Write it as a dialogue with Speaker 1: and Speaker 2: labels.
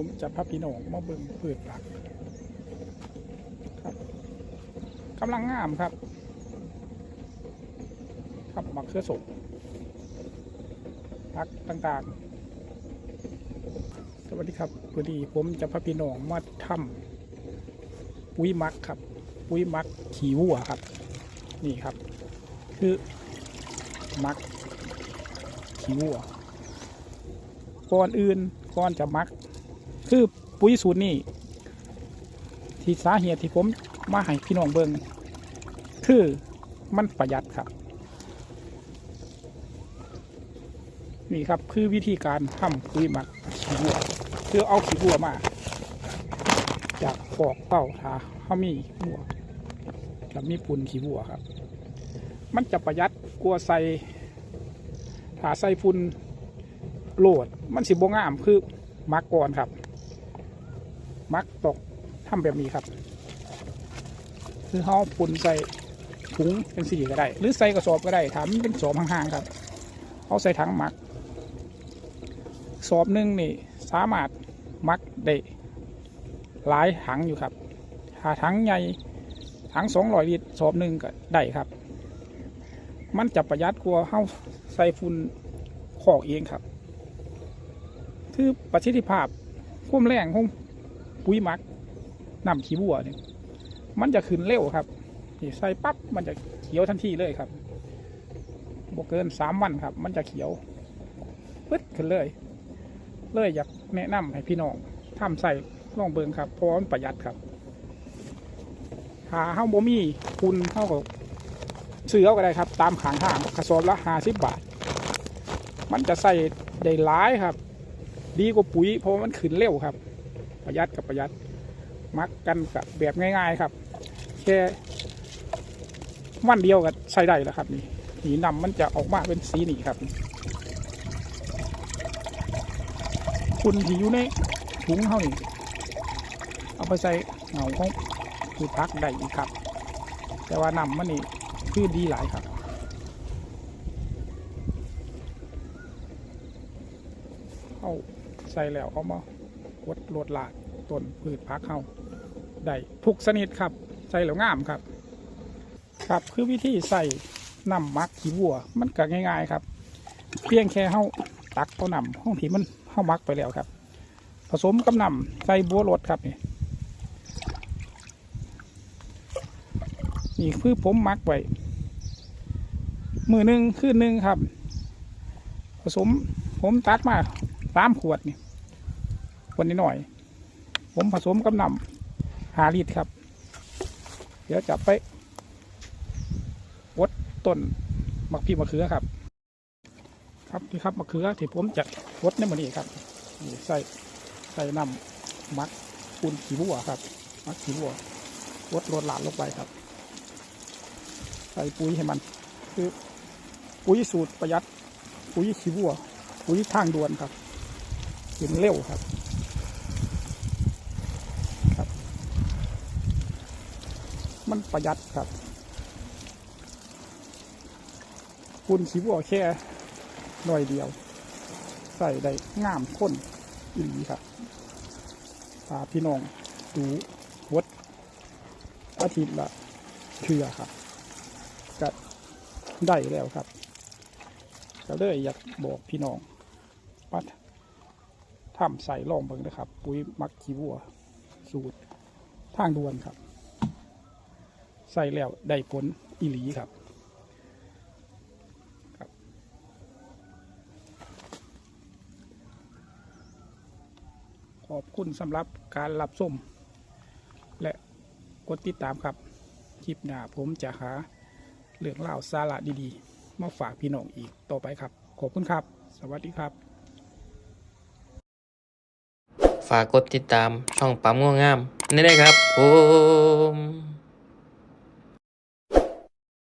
Speaker 1: ผมจะพาพี่น้องมาเบิ่งพืชผักครับกำลังงามครับ ครับมะเขือสมผักต่างๆ สวัสดีครับพอดีผมจะพาพี่น้องมาทำปุ๋ยมักครับ ปุ๋ยมักขี้วัวครับ นี่ครับ คือมักขี้วัวก่อนอื่นก่อนจะมัก คือปุ๋ยสูตรนี้ที่สาเหตุที่ผมมาให้พี่น้องเบิงคือมันประหยัดครับ นี่ครับคือวิธีการทำปุ๋ยหมักขี้วัวคือเอาขี้วัวมา จากปอกเป้าทาเขามีวัวกับมีปุ่นขี้วัวครับ มันจะประหยัดกลัวใส่ถาใส่ฝุ่นโหลดมันสิบงงามคือมักก่อนครับ มักตกทำแบบนี้ครับ คือเขาปุ่นใส่ถุงเป็นสี่ก็ได้ หรือใส่กระสอบก็ได้ถามเป็นสอบห่างๆครับเอาใส่ถังหมักสอบหนึ่งนี่สามารถมักได้หลายถังอยู่ครับถ้าถังใหญ่ถังสองร้อยลิตรสอบหนึ่งก็ได้ครับ มันจะประหยัดกว่าเฮาใส่ฝุ่นขอกเองครับ คือประสิทธิภาพความแรงของ ปุ๋ยหมักนำขี้วัวเนี่ยมันจะขึ้นเร็วครับนี่ใส่ปั๊บมันจะเขียวทันทีเลยครับบกเกินสามวันครับ มันจะเขียวปึ๊ดขึ้นเลย เลยอยากแนะนำให้พี่น้องทำใส่ลองเบิงครับเพราะมันประหยัดครับหาเฮ้าบ่มีคุณเท่ากับซื้อเอาก็ได้ครับ ตามขางทางกระสอบละห้าสิบบาท มันจะใส่ได้หลายครับ ดีกว่าปุ๋ยเพราะมันขึ้นเร็วครับ ประหยัดกับประหยัดมักกันกับแบบง่าย ๆ ครับ แค่วันเดียวก็ใส่ได้แล้วครับนี่สีนำมันจะออกมาเป็นสีนี้ครับ คุณที่อยู่ในถุงเขานี่เอาไปใส่เหงาของคือพักได้อีกครับ แต่ว่านำมันนี่คือดีหลายครับเข้าใส่แล้วเอามา กดโหลดลาดต้นพืชพักเข้าได้ทุกชนิดครับ ใส่แล้วงามครับ ครับคือวิธีใส่น้ำมักขี้วัว มันก็ง่าย ๆครับ เพียงแค่เข้าตักเอาน้ำห้องที่มันเข้ามักไปแล้วครับ ผสมกับน้ำใส่บัวรดครับนี่นี่คือผมมักไว้มือหนึ่งคืนหนึ่งครับ ผสมผมตักมาสามขวดนี่ ขวดนิดหน่อย ผมผสมกับน้ำหาลิตรครับ เดี๋ยวจะไปวดต้นมักพีมะเขือครับ ครับนี่ครับมะเขือที่ผมจะวดในมันนี้ครับนี่ใส่ใส่น้ำมักปูนขี้วัวครับ มักขี้วัววดโรดหลานลงไปครับ ใส่ปุ๋ยให้มันคือปุ๋ยสูตรประหยัดปุ๋ยขี้วัว ปุ๋ยทางด่วนครับเห็นเร็วครับ มันประหยัดครับคุณขี้วัวแค่หน่อยเดียว ใส่ได้งามข้นอีหลีครับพาพี่น้องดูวดอาทิตย์ละเทือครับก็ได้แล้วครับก็เลยอยากบอกพี่น้องว่าทำใส่ลองเบิ่งนะครับ ปุ๋ยมักขี้วัว สูตรทางด่วนครับ ใส่แล้วได้ผลอีหลีครับขอบคุณสำหรับการรับชมและกดติดตามครับ คลิปหน้าผมจะหาเรื่องเล่าสาระดีๆ มาฝากพี่น้องอีกต่อไปครับ ขอบคุณครับ สวัสดีครับ
Speaker 2: ฝากกดติดตามช่องปั๊มง่วงงามนี่ได้ครับผม